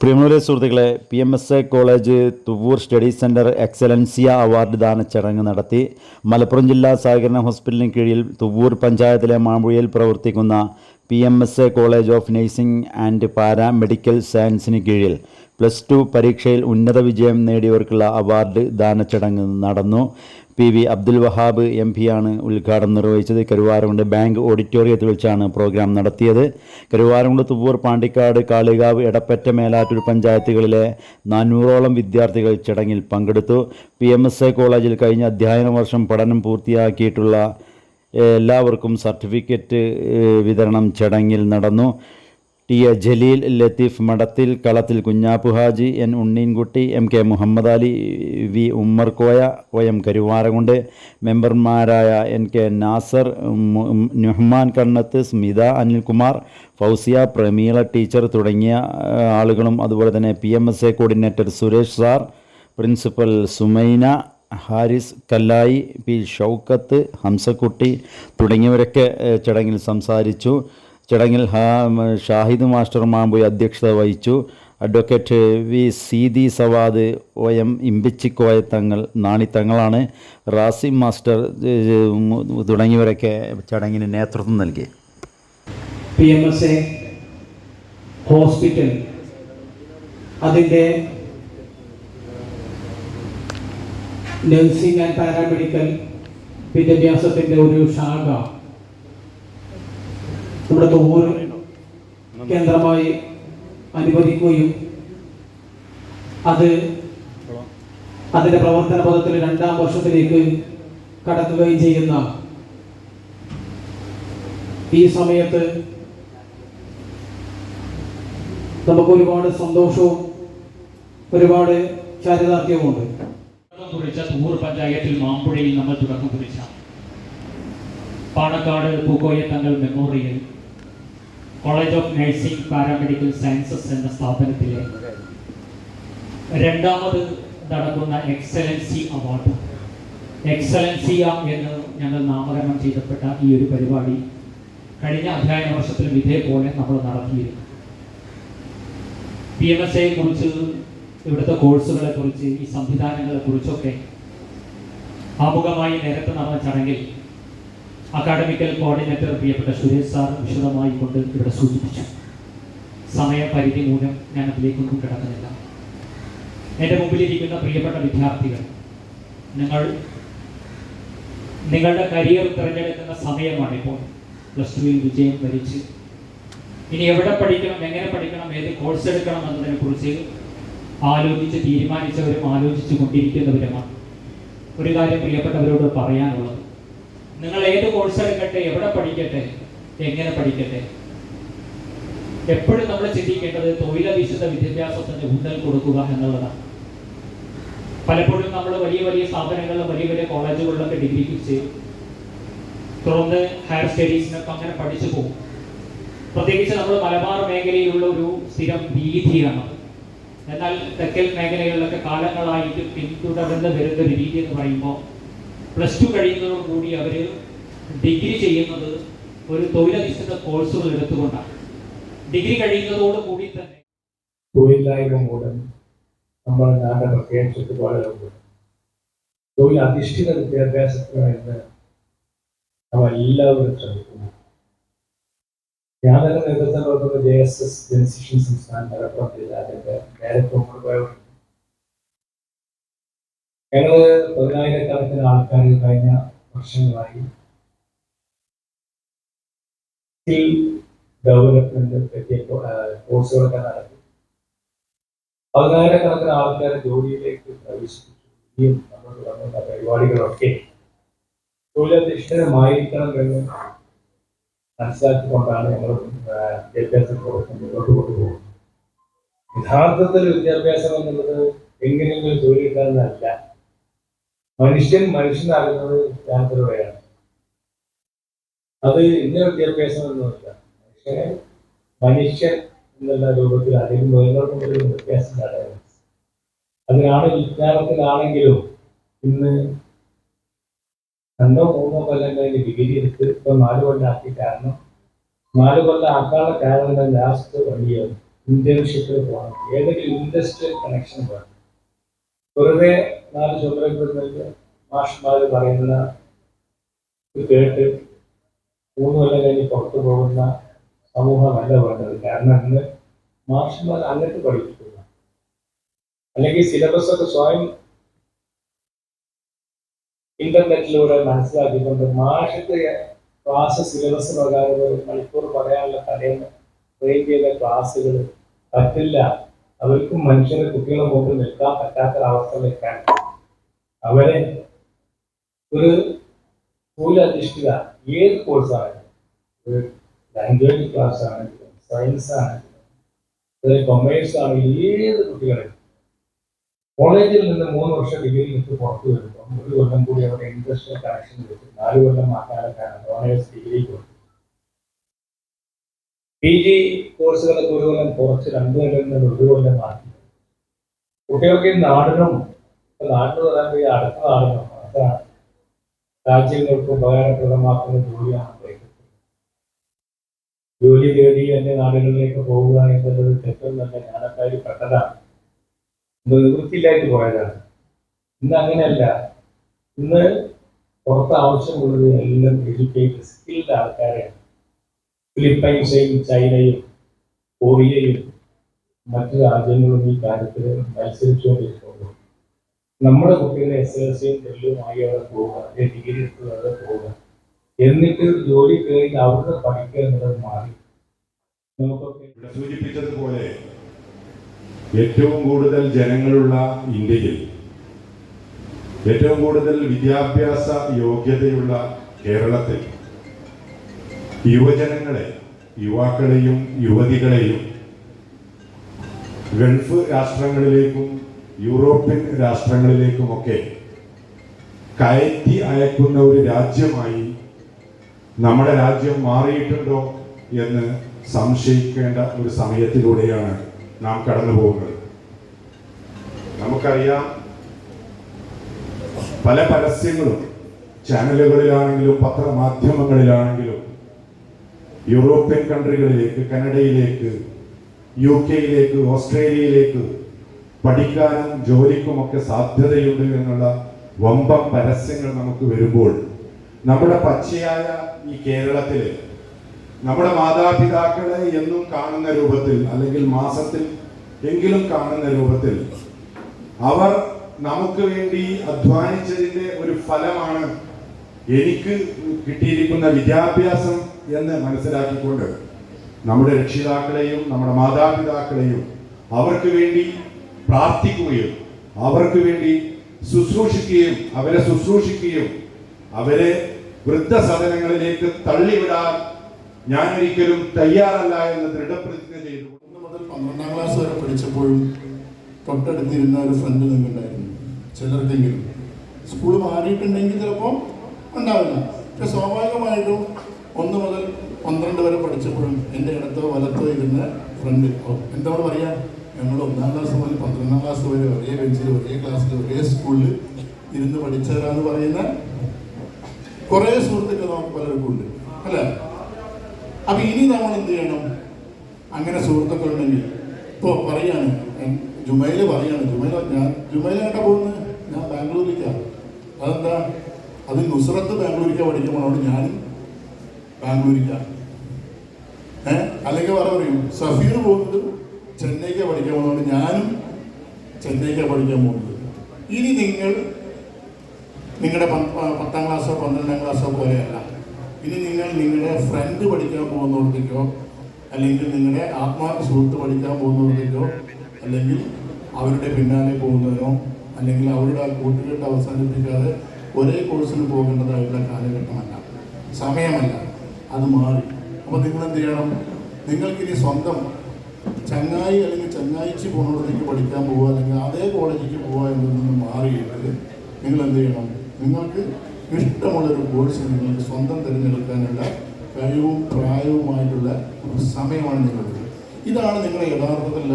പ്രിയമുള്ള സുഹൃത്തുക്കളെ P M S A college Thuvvur study centre എക്സലൻസിയ award ദാന ചടങ്ങ് നടത്തി മലപ്പുറം ജില്ലാ സഹകരണ ഹോസ്പിറ്റലിന് കീഴിൽ തുവൂർ പഞ്ചായത്തിലെ മാമ്പുഴയിൽ പ്രവർത്തിക്കുന്ന P M S A college of nursing and paramedical സയൻസിന് കീഴിൽ പ്ലസ് ടു പരീക്ഷയിൽ ഉന്നത വിജയം നേടിയവർക്കുള്ള അവാർഡ് ദാന ചടങ്ങ് നടന്നു. P V Abdul Wahab M പിയാണ് ഉദ്ഘാടനം നിർവഹിച്ചത്. കരുവാരകുണ്ട് ബാങ്ക് ഓഡിറ്റോറിയത്തിൽ വെച്ചാണ് പ്രോഗ്രാം നടത്തിയത്. കരുവാരകുണ്ട് തുവൂർ പാണ്ടിക്കാട് കാളികാവ് എടപ്പറ്റ മേലാറ്റൂർ പഞ്ചായത്തുകളിലെ നാനൂറോളം വിദ്യാർത്ഥികൾ ചടങ്ങിൽ പങ്കെടുത്തു. പി എം എസ് എ കോളേജിൽ കഴിഞ്ഞ അധ്യയന വർഷം പഠനം പൂർത്തിയാക്കിയിട്ടുള്ള എല്ലാവർക്കും സർട്ടിഫിക്കറ്റ് വിതരണം ചടങ്ങിൽ നടന്നു. T A Jaleel Latheef Madathil Kalathil Kunhappu Haji N Unneenkutty M K Muhammad Ali V Ummer Koya O M Karuvarakundu മെമ്പർമാരായ N K Nasar Nuhman Kannath Smitha Anilkumar Fousiya Prameela teacher തുടങ്ങിയ ആളുകളും അതുപോലെ തന്നെ P M S A coordinator Suresh sir principal Sumaina Haris Kallayi P Shoukath Hamsakutty തുടങ്ങിയവരൊക്കെ ചടങ്ങിൽ സംസാരിച്ചു. ചടങ്ങിൽ Shahid master മാമ്പുയി അധ്യക്ഷത വഹിച്ചു. Advocate V Seethi Sawad O M Imbichikoya Thangal നാണിത്തങ്ങളാണ് Rasim master തുടങ്ങിയവരൊക്കെ ചടങ്ങിന് നേതൃത്വം നൽകി. P M S A hospital. അതിന്റെ നഴ്സിംഗ് ആൻഡ് പാരാമെഡിക്കൽ വിദ്യാഭ്യാസത്തിന്റെ ഒരു ശാഖ. നമ്മുടെ തോർ കേന്ദ്രമായി അനുവദിക്കുകയും അത് അതിന്റെ പ്രവർത്തന പദത്തിൽ രണ്ടാം വർഷത്തിലേക്ക് കടക്കുകയും ചെയ്യുന്ന ഈ സമയത്ത് നമുക്ക് ഒരുപാട് സന്തോഷവും ഒരുപാട് ചാരിതാർത്ഥ്യവുമുണ്ട്. തുടക്കം പഞ്ചായത്തിൽ മാമ്പുഴയിൽ നമ്മൾ തുടക്കം കുറിച്ച Panakkad Pookoya Thangal memorial college of nursing paramedical sciences എന്ന സ്ഥാപനത്തിലെ രണ്ടാമത് നടക്കുന്ന എക്സലൻസി അവാർഡ് എക്സലൻസിയ എന്ന് ഞങ്ങൾ നാമകരണം ചെയ്തപ്പെട്ട ഈ ഒരു പരിപാടി കഴിഞ്ഞ അധ്യയന വർഷത്തിലും ഇതേപോലെ നമ്മൾ നടത്തിയിരുന്നു. പി എം എസ് എയെ കുറിച്ച് ഇവിടുത്തെ കോഴ്സുകളെ കുറിച്ച് ഈ സംവിധാനങ്ങളെ കുറിച്ചൊക്കെ ആമുഖമായി നേരത്തെ നടന്ന ചടങ്ങിൽ അക്കാഡമിക്കൽ കോർഡിനേറ്റർ പ്രിയപ്പെട്ട സുരേഷ് സാർ വിശദമായി കൊണ്ട് ഇവിടെ സൂചിപ്പിച്ചു. സമയപരിധി മൂലം ഞാൻ അതിലേക്കൊന്നും കിടക്കുന്നില്ല. എന്റെ മുമ്പിലിരിക്കുന്ന പ്രിയപ്പെട്ട വിദ്യാർത്ഥികൾ നിങ്ങൾ നിങ്ങളുടെ കരിയർ തിരഞ്ഞെടുക്കുന്ന സമയമാണിപ്പോൾ പ്ലസ് ടുവിൽ വിജയം വരിച്ച്. ഇനി എവിടെ പഠിക്കണം എങ്ങനെ പഠിക്കണം ഏത് കോഴ്സ് എടുക്കണം എന്നതിനെ കുറിച്ച് ആലോചിച്ച് തീരുമാനിച്ചവരും ആലോചിച്ചു കൊണ്ടിരിക്കുന്നവരുമാണ് ഒരു കാര്യം പ്രിയപ്പെട്ടവരോട് പറയാനുള്ളത്. നിങ്ങൾ ഏത് കോഴ്സ് എടുക്കട്ടെ എവിടെ പഠിക്കട്ടെ എങ്ങനെ പഠിക്കട്ടെ? എപ്പോഴും നമ്മൾ ചിന്തിക്കേണ്ടത് തൊഴിലധിഷ്ഠിത വിദ്യാഭ്യാസത്തിന് ഊന്നൽ കൊടുക്കുക എന്നുള്ളതാണ്. പലപ്പോഴും നമ്മൾ വലിയ വലിയ സ്ഥാപനങ്ങളിലും വലിയ വലിയ കോളേജുകളിലൊക്കെ ഡിഗ്രിക്ക് ചെയ്യും തുടർന്ന് ഹയർ സ്റ്റഡീസിനൊക്കെ അങ്ങനെ പഠിച്ചു പോകും. പ്രത്യേകിച്ച് നമ്മൾ മലബാർ മേഖലയിലുള്ള ഒരു സ്ഥിരം രീതിയാണ് എന്നാൽ തെക്കൽ മേഖലകളിലൊക്കെ കാലങ്ങളായിട്ട് പിന്തുടർന്ന് വരുന്ന രീതി എന്ന് പറയുമ്പോൾ പ്ലസ് ടു കഴിയുന്നതോടുകൂടി അവർ ഡിഗ്രി ചെയ്യുന്നത് ഒരു തൊഴിലധിഷ്ഠിത കോഴ്സുകൾ എടുത്തുകൊണ്ടാണ്. ഡിഗ്രി കഴിയുന്നതോടുകൂടി തന്നെ തൊഴിലില്ലായ്മ മൂലം നമ്മൾ നാട് പ്രത്യേകം ചുറ്റുപാടുകളുണ്ട് തൊഴിലധിഷ്ഠിത വിദ്യാഭ്യാസത്തിന് വേണ്ടി നാം എല്ലാവരും ശ്രമിക്കുന്നു ഞാൻ നേതൃത്വം ജെ എസ് എസ് ജനശിക്ഷൻ സംസ്ഥാന മലപ്പുറം ജില്ലാ അതിന്റെ ഡയറക്ടർ ഞങ്ങൾ പതിനായിരക്കണക്കിന് ആൾക്കാർ കഴിഞ്ഞ വർഷങ്ങളായി സ്കിൽ ഡെവലപ്മെന്റ് പറ്റിയ കോഴ്സുകളൊക്കെ നടത്തി. പതിനായിരക്കണക്കിന് ആൾക്കാർ ജോലിയിലേക്ക് പ്രവേശിപ്പിച്ചു നമ്മൾ തുടങ്ങുന്ന പരിപാടികളൊക്കെ തൊഴിലധിഷ്ഠിതമായിരിക്കണം എന്ന് മനസ്സിലാക്കിക്കൊണ്ടാണ് ഞങ്ങൾ വിദ്യാഭ്യാസ പ്രവർത്തനം മുന്നോട്ട് കൊണ്ടുപോകുന്നത്. യഥാർത്ഥത്തിൽ വിദ്യാഭ്യാസം എന്നുള്ളത് എങ്ങനെയെങ്കിലും ജോലി കിട്ടാനല്ല മനുഷ്യൻ മനുഷ്യനാകുന്നത് വിജ്ഞാനത്തിലൂടെയാണ് അത് ഇന്ന വിദ്യാഭ്യാസം എന്നല്ല മനുഷ്യനെ മനുഷ്യൻ എന്നുള്ള രൂപത്തിൽ മൃഗങ്ങൾക്കും ഒരു വ്യത്യാസം കാണുന്നത് അതിനാണ് വിജ്ഞാനത്തിലാണെങ്കിലും ഇന്ന് രണ്ടോ മൂന്നോ കൊല്ലം കഴിഞ്ഞ് ഡിഗ്രി എടുത്ത് ഇപ്പൊ നാല് കൊല്ലം ആക്കി കാരണം നാല് കൊല്ലം ആക്കാനുള്ള കാരണം ലാസ്റ്റ് വഴിയാണ് ഇന്റേൺഷിപ്പിൽ പോകണം. ഏതെങ്കിലും ഇൻഡസ്ട്രിയൽ കണക്ഷൻ വേണം വെറുതെ നാല് ചുമതലപ്പെടുന്നത് മാഷ്മാർ പറയുന്ന കേട്ട് മൂന്ന് കൊല്ലം കഴിഞ്ഞ് പുറത്തു പോകുന്ന സമൂഹമല്ല വേണ്ടത്. കാരണം ഇന്ന് മാഷ്മാർ അങ്ങോട്ട് പഠിപ്പിക്കുന്ന. അല്ലെങ്കിൽ സിലബസ് ഒക്കെ സ്വയം ഇന്റർനെറ്റിലൂടെ മനസ്സിലാക്കിക്കൊണ്ട് മാഷത്തെ ക്ലാസ് സിലബസ് പ്രകാരം ഒരു മണിക്കൂർ പറയാനുള്ള തലേന്ന് ട്രെയിൻ ചെയ്ത ക്ലാസ്സുകൾ പറ്റില്ല. അവർക്കും മനുഷ്യരെ കുട്ടികളെ മുമ്പിൽ നിൽക്കാൻ പറ്റാത്ത അവസ്ഥയിലേക്കാണ് അവരെ ഒരു തൊഴിലധിഷ്ഠിത ഏത് കോഴ്സാണെങ്കിലും ഒരു ലാംഗ്വേജ് ക്ലാസ് ആണെങ്കിലും സയൻസ് ആണെങ്കിലും കൊമേഴ്സ് ആണെങ്കിലും ഏത് കുട്ടികളെയും കോളേജിൽ നിന്ന് മൂന്ന് വർഷം ഡിഗ്രി കിട്ടി പുറത്തു വരുമ്പോൾ ഒരു കൊല്ലം കൂടി അവരുടെ ഇൻഡസ്ട്രിയൽ കണക്ഷൻ വെച്ച് നാല് കൊല്ലം ആക്കാനൊക്കെയാണ് ഓണേഴ്സ് ഡിഗ്രി കൊടുത്തത്. പി ജി കോഴ്സുകളൊക്കെ ഒരു കൊല്ലം കുറച്ച് രണ്ട് കൊല്ലം നിന്ന് ഒരു കൊല്ലം മാറ്റി കുട്ടികൾക്ക് നാടിനും നാട്ടിൽ വരാൻ പോയി അടുത്തതാണ് അതാണ് രാജ്യങ്ങൾക്ക് ഉപകാരപ്രദമാക്കുന്ന ജോലിയാണ് ജോലി തേടി എന്റെ നാടുകളിലേക്ക് പോവുക എന്നുള്ളത് തെറ്റുന്നല്ല ഞാനക്കാരി പെട്ടതാണ് നിവൃത്തിയിലായിട്ട് പോയതാണ് ഇന്ന് അങ്ങനെയല്ല ഇന്ന് പുറത്ത് ആവശ്യമുള്ളത് എല്ലാം എഡ്യൂക്കേറ്റഡ് സ്കിൽഡ് ആൾക്കാരെയാണ് ഫിലിപ്പൈൻസും ചൈനയും കൊറിയയും മറ്റു രാജ്യങ്ങളും ഈ കാര്യത്തിൽ മത്സരിച്ചുകൊണ്ടിരിക്കുന്നു നമ്മുടെ കുട്ടികളെ എസ് എൽ സിയും ടെല്ലുമായി അവിടെ പോവുക ഡിഗ്രി എടുത്ത് അവിടെ പോവുക. എന്നിട്ട് ജോലി കയറി അവിടെ പഠിക്കുക എന്നുള്ളത് മാറി. നമുക്കൊക്കെ സൂചിപ്പിച്ചതുപോലെ ഏറ്റവും കൂടുതൽ ജനങ്ങളുള്ള ഇന്ത്യയിൽ ഏറ്റവും കൂടുതൽ വിദ്യാഭ്യാസ യോഗ്യതയുള്ള കേരളത്തിൽ യുവജനങ്ങളെ യുവാക്കളെയും യുവതികളെയും ഗൾഫ് രാഷ്ട്രങ്ങളിലേക്കും യൂറോപ്യൻ രാഷ്ട്രങ്ങളിലേക്കുമൊക്കെ കയറ്റി അയക്കുന്ന ഒരു രാജ്യമായി നമ്മുടെ രാജ്യം മാറിയിട്ടുണ്ടോ എന്ന് സംശയിക്കേണ്ട ഒരു സമയത്തിലൂടെയാണ് നാം കടന്നു പോകുന്നത്. നമുക്കറിയാം പല പരസ്യങ്ങളും ചാനലുകളിലാണെങ്കിലും പത്രമാധ്യമങ്ങളിലാണെങ്കിലും യൂറോപ്യൻ കൺട്രികളിലേക്ക് കനഡയിലേക്ക് യു കെയിലേക്ക് ഓസ്ട്രേലിയയിലേക്ക് പഠിക്കാനും ജോലിക്കുമൊക്കെ സാധ്യതയുണ്ട് എന്നുള്ള വമ്പം പരസ്യങ്ങൾ നമുക്ക് വരുമ്പോൾ നമ്മുടെ പച്ചയായ ഈ കേരളത്തിൽ നമ്മുടെ മാതാപിതാക്കളെ എന്നും കാണുന്ന രൂപത്തിൽ അല്ലെങ്കിൽ മാസത്തിൽ എങ്കിലും കാണുന്ന രൂപത്തിൽ അവർ നമുക്ക് വേണ്ടി അധ്വാനിച്ചതിന്റെ ഒരു ഫലമാണ് എനിക്ക് കിട്ടിയിരിക്കുന്ന വിദ്യാഭ്യാസം എന്ന് മനസ്സിലാക്കിക്കൊണ്ട് നമ്മുടെ രക്ഷിതാക്കളെയും നമ്മുടെ മാതാപിതാക്കളെയും അവർക്ക് വേണ്ടി പ്രാർത്ഥിക്കുകയും അവർക്ക് വേണ്ടി ശുശ്രൂഷിക്കുകയും അവരെ ശുശ്രൂഷിക്കുകയും അവരെ വൃദ്ധസദനങ്ങളിലേക്ക് തള്ളിവിടാൻ ഞാൻ ഒരിക്കലും തയ്യാറല്ല എന്ന് ദൃഢപ്രതിജ്ഞ ചെയ്തു. ഒന്ന് മുതൽ പന്ത്രണ്ടാം ക്ലാസ് വരെ പഠിച്ചപ്പോഴും തൊട്ടടുത്തിരുന്ന ഒരു ഫ്രണ്ട് നിങ്ങളുണ്ടായിരുന്നു ചിലർക്കെങ്കിലും. സ്കൂൾ മാറിയിട്ടുണ്ടെങ്കിൽ ചിലപ്പോൾ ഉണ്ടാവില്ല. പക്ഷെ സ്വാഭാവികമായിട്ടും ഒന്ന് മുതൽ പന്ത്രണ്ട് വരെ പഠിച്ചപ്പോഴും എന്റെ ഇടത്തോ വലത്തോ ഇരുന്ന ഫ്രണ്ട് എന്താണ് പറയാ? ഞങ്ങൾ ഒന്നാം ക്ലാസ് മുതൽ പന്ത്രണ്ടാം ക്ലാസ് വരെ ഒരേ ബെഞ്ചിൽ ഒരേ ക്ലാസ്സിൽ ഒരേ സ്കൂളിൽ ഇരുന്ന് പഠിച്ചവരാന്ന് പറയുന്ന കുറേ സുഹൃത്തുക്കൾ നമുക്ക് പലർക്കും ഉണ്ട്. അല്ല? അപ്പൊ ഇനി നമ്മൾ എന്ത് ചെയ്യണം? അങ്ങനെ സുഹൃത്തുക്കളുണ്ടെങ്കിൽ ഇപ്പോൾ പറയാണ് ജുമൈൽ പറയാണ് ജുമൈല ഞാൻ എങ്ങോട്ടാ പോകുന്നത് ഞാൻ ബാംഗ്ലൂരിലേക്കാണ് അതെന്താ? അത് നുസ്രത്ത് ബാംഗ്ലൂരിക്കാ അവിടെ ഞാൻ ബാംഗ്ലൂരിക്കാണ് ഏഹ് അല്ലെങ്കിൽ പറ പറയും സഫീർ പോകുന്നത് ചെന്നൈക്ക് പഠിക്കാൻ പോകുന്നതുകൊണ്ട് ഞാനും ചെന്നൈക്ക് പഠിക്കാൻ പോകുന്നത് ഇനി നിങ്ങൾ നിങ്ങളുടെ പത്താം ക്ലാസ്സോ പന്ത്രണ്ടാം ക്ലാസ്സോ പോലെയല്ല. ഇനി നിങ്ങൾ നിങ്ങളുടെ ഫ്രണ്ട് പഠിക്കാൻ പോകുന്നിടത്തേക്കോ അല്ലെങ്കിൽ നിങ്ങളുടെ ആത്മാർത്ഥ സുഹൃത്ത് പഠിക്കാൻ പോകുന്നിടത്തേക്കോ അല്ലെങ്കിൽ അവരുടെ പിന്നാലെ പോകുന്നതിനോ അല്ലെങ്കിൽ അവരുടെ ആ കൂട്ടുകെട്ട് അവസാനിപ്പിക്കാതെ ഒരേ കോഴ്സിന് പോകേണ്ടതായിട്ടുള്ള കാലഘട്ടമല്ല. സമയമല്ല. അത് മാറി. അപ്പോൾ നിങ്ങൾ എന്ത് ചെയ്യണം? നിങ്ങൾക്കിനി സ്വന്തം ചങ്ങായി അല്ലെങ്കിൽ ചങ്ങായിച്ച് പോകുന്നിടത്തേക്ക് പഠിക്കാൻ പോവുക അല്ലെങ്കിൽ അതേ കോളേജിലേക്ക് പോവുക എന്നതിൽ നിന്ന് മാറിയിട്ട് നിങ്ങൾ എന്ത് ചെയ്യണം? നിങ്ങൾക്ക് ഇഷ്ടമുള്ളൊരു കോഴ്സ് നിങ്ങൾക്ക് സ്വന്തം തിരഞ്ഞെടുക്കാനുള്ള കഴിവും പ്രായവുമായിട്ടുള്ള ഒരു സമയമാണ് നിങ്ങളുടെ ഇതാണ് നിങ്ങളുടെ യഥാർത്ഥത്തിലുള്ള